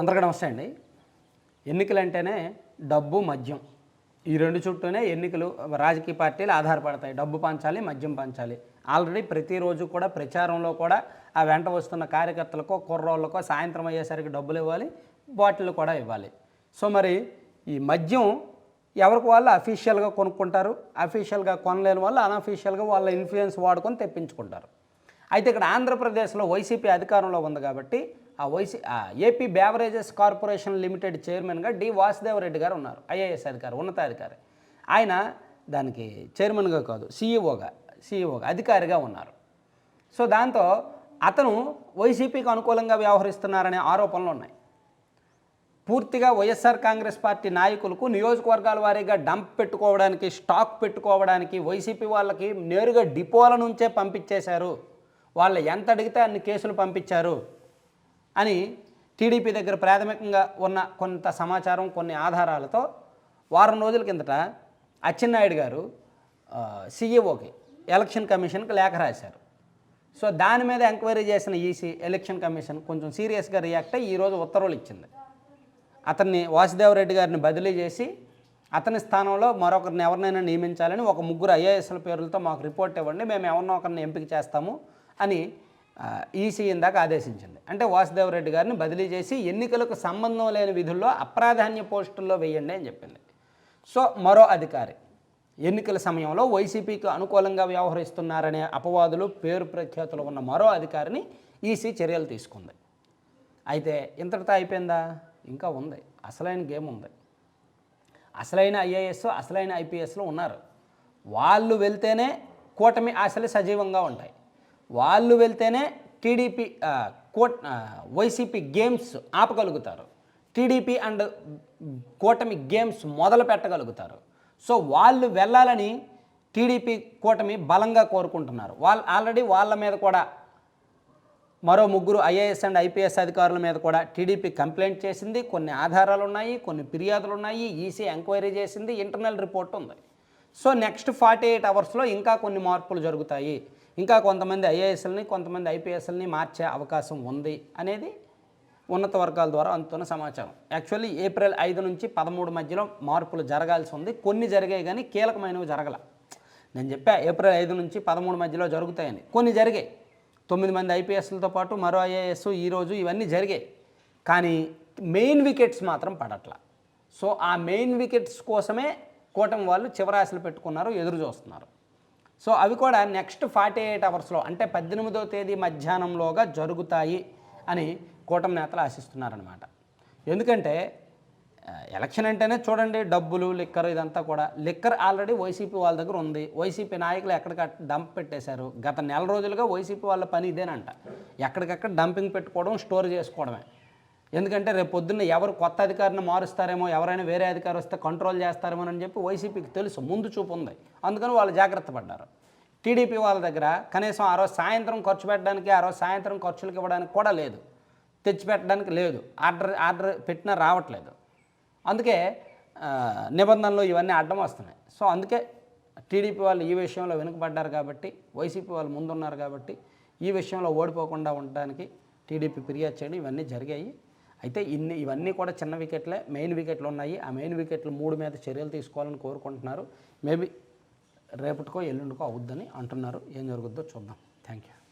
అందరికీ నమస్తే అండి. ఎన్నికలు అంటేనే డబ్బు మద్యం. ఈ రెండు చుట్టూనే ఎన్నికలు రాజకీయ పార్టీలు ఆధారపడతాయి. డబ్బు పంచాలి మద్యం పంచాలి. ఆల్రెడీ ప్రతిరోజు కూడా ప్రచారంలో కూడా ఆ వెంట వస్తున్న కార్యకర్తలకో కుర్రోళ్ళకో సాయంత్రం అయ్యేసరికి డబ్బులు ఇవ్వాలి బాటిల్ కూడా ఇవ్వాలి. సో మరి ఈ మద్యం ఎవరికి వాళ్ళు అఫీషియల్గా కొనుక్కుంటారు? అఫీషియల్గా కొనలేని వాళ్ళు అనఫీషియల్గా వాళ్ళ ఇన్ఫ్లుయెన్స్ వాడుకొని తెప్పించుకుంటారు. అయితే ఇక్కడ ఆంధ్రప్రదేశ్లో వైసీపీ అధికారంలో ఉంది కాబట్టి ఆ YC AP beverages corporation limited చైర్మన్గా డి వాసుదేవరెడ్డి గారు ఉన్నారు ఐఏఎస్ అధికారి ఉన్నతాధికారి. ఆయన దానికి చైర్మన్గా కాదు సీఈఓగా సీఈఓగా అధికారిగా ఉన్నారు. సో దాంతో అతను వైసీపీకి అనుకూలంగా వ్యవహరిస్తున్నారనే ఆరోపణలు ఉన్నాయి. పూర్తిగా వైఎస్ఆర్ కాంగ్రెస్ పార్టీ నాయకులకు నియోజకవర్గాల వారీగా డంప్ పెట్టుకోవడానికి స్టాక్ పెట్టుకోవడానికి వైసీపీ వాళ్ళకి నేరుగా డిపోల నుంచే పంపించేశారు. వాళ్ళు ఎంత అడిగితే అన్ని కేసులు పంపించారు. అని టీడీపీ దగ్గర ప్రాథమికంగా ఉన్న కొంత సమాచారం కొన్ని ఆధారాలతో వారం రోజుల కిందట అచ్చెన్నాయుడు గారు సీఈఓకి ఎలక్షన్ కమిషన్కి లేఖ రాశారు. సో దాని మీద ఎంక్వైరీ చేసిన ఈసీ ఎలక్షన్ కమిషన్ కొంచెం సీరియస్గా రియాక్ట్ అయ్యి ఈరోజు ఉత్తర్వులు ఇచ్చింది. అతన్ని వాసుదేవరెడ్డి గారిని బదిలీ చేసి అతని స్థానంలో మరొకరిని ఎవరినైనా నియమించాలని ఒక ముగ్గురు ఐఏఎస్ల పేర్లతో మాకు రిపోర్ట్ ఇవ్వండి మేము ఎవరినో ఒకరిని ఎంపిక చేస్తాము అని ఈసీ ఇందాక ఆదేశించింది. అంటే వాసుదేవరెడ్డి గారిని బదిలీ చేసి ఎన్నికలకు సంబంధం లేని విధుల్లో అప్రాధాన్య పోస్టుల్లో వేయండి అని చెప్పింది. సో మరో అధికారి ఎన్నికల సమయంలో వైసీపీకి అనుకూలంగా వ్యవహరిస్తున్నారనే అపవాదులు పేరు ప్రఖ్యాతులు ఉన్న మరో అధికారిని ఈసీ చర్యలు తీసుకుంది. అయితే ఇంతటితో అయిపోయిందా? ఇంకా ఉంది. అసలైన గేమ్ ఉంది. అసలైన ఐఏఎస్ అసలైన ఐపీఎస్లు ఉన్నారు. వాళ్ళు వెళ్తేనే కూటమి ఆశలు సజీవంగా ఉంటాయి. వాళ్ళు వెళ్తేనే టీడీపీ కోట్ వైసీపీ గేమ్స్ ఆపగలుగుతారు. టీడీపీ అండ్ కూటమి గేమ్స్ మొదలు పెట్టగలుగుతారు. సో వాళ్ళు వెళ్ళాలని టీడీపీ కూటమి బలంగా కోరుకుంటున్నారు. వాళ్ళు ఆల్రెడీ వాళ్ళ మీద కూడా మరో ముగ్గురు ఐఏఎస్ అండ్ ఐపీఎస్ అధికారుల మీద కూడా టీడీపీ కంప్లైంట్ చేసింది. కొన్ని ఆధారాలు ఉన్నాయి కొన్ని ఫిర్యాదులు ఉన్నాయి. ఈసీ ఎంక్వైరీ చేసింది ఇంటర్నల్ రిపోర్ట్ ఉంది. సో నెక్స్ట్ ఫార్టీ ఎయిట్ అవర్స్లో ఇంకా కొన్ని మార్పులు జరుగుతాయి. ఇంకా కొంతమంది ఐఏఎస్ఎల్ని కొంతమంది ఐపీఎస్ఎల్ని మార్చే అవకాశం ఉంది అనేది ఉన్నత వర్గాల ద్వారా అందుతున్న సమాచారం. యాక్చువల్లీ ఏప్రిల్ ఐదు నుంచి పదమూడు మధ్యలో మార్పులు జరగాల్సి ఉంది. కొన్ని జరిగాయి కానీ కీలకమైనవి జరగల. నేను చెప్పా ఏప్రిల్ ఐదు నుంచి పదమూడు మధ్యలో జరుగుతాయని. కొన్ని జరిగాయి. తొమ్మిది మంది ఐపీఎస్లతో పాటు మరో ఐఏఎస్ ఈరోజు ఇవన్నీ జరిగాయి. కానీ మెయిన్ వికెట్స్ మాత్రం పడట్ల. సో ఆ మెయిన్ వికెట్స్ కోసమే కూటమి వాళ్ళు చివరాశలు పెట్టుకున్నారు ఎదురు చూస్తున్నారు. సో అవి కూడా నెక్స్ట్ ఫార్టీ ఎయిట్ అవర్స్లో అంటే పద్దెనిమిదో తేదీ మధ్యాహ్నంలోగా జరుగుతాయి అని కూటమి నేతలు ఆశిస్తున్నారనమాట ఎందుకంటే ఎలక్షన్ అంటేనే చూడండి డబ్బులు లిక్కర్ ఇదంతా కూడా. లిక్కర్ ఆల్రెడీ వైసీపీ వాళ్ళ దగ్గర ఉంది. వైసీపీ నాయకులు ఎక్కడికక్కడ డంప్ పెట్టేశారు. గత నెల రోజులుగా వైసీపీ వాళ్ళ పని ఇదేనంట. ఎక్కడికక్కడ డంపింగ్ పెట్టుకోవడం స్టోర్ చేసుకోవడమే. ఎందుకంటే రేపు పొద్దున్న ఎవరు కొత్త అధికారిని మారుస్తారేమో ఎవరైనా వేరే అధికారి వస్తే కంట్రోల్ చేస్తారేమో అని చెప్పి వైసీపీకి తెలుసు ముందు చూపు ఉంది. అందుకని వాళ్ళు జాగ్రత్త పడ్డారు. టీడీపీ వాళ్ళ దగ్గర కనీసం ఆ రోజు సాయంత్రం ఖర్చు పెట్టడానికి ఆ రోజు సాయంత్రం ఖర్చులకు ఇవ్వడానికి కూడా లేదు. తెచ్చిపెట్టడానికి లేదు. ఆర్డర్ ఆర్డర్ పెట్టినా రావట్లేదు. అందుకే నిబంధనలు ఇవన్నీ అడ్డం వస్తున్నాయి. సో అందుకే టీడీపీ వాళ్ళు ఈ విషయంలో వెనుకబడ్డారు కాబట్టి వైసీపీ వాళ్ళు ముందున్నారు కాబట్టి ఈ విషయంలో ఓడిపోకుండా ఉండడానికి టీడీపీ ఫిర్యాదు చేయడం ఇవన్నీ జరిగాయి. అయితే ఇన్ని ఇవన్నీ కూడా చిన్న వికెట్లే మెయిన్ వికెట్లు ఉన్నాయి. ఆ మెయిన్ వికెట్లు మూడు మీద చర్యలు తీసుకోవాలని కోరుకుంటున్నారు. మేబీ రేపటికో ఎల్లుండికో అవుద్దని అంటున్నారు. ఏం జరుగుద్దో చూద్దాం. Thank you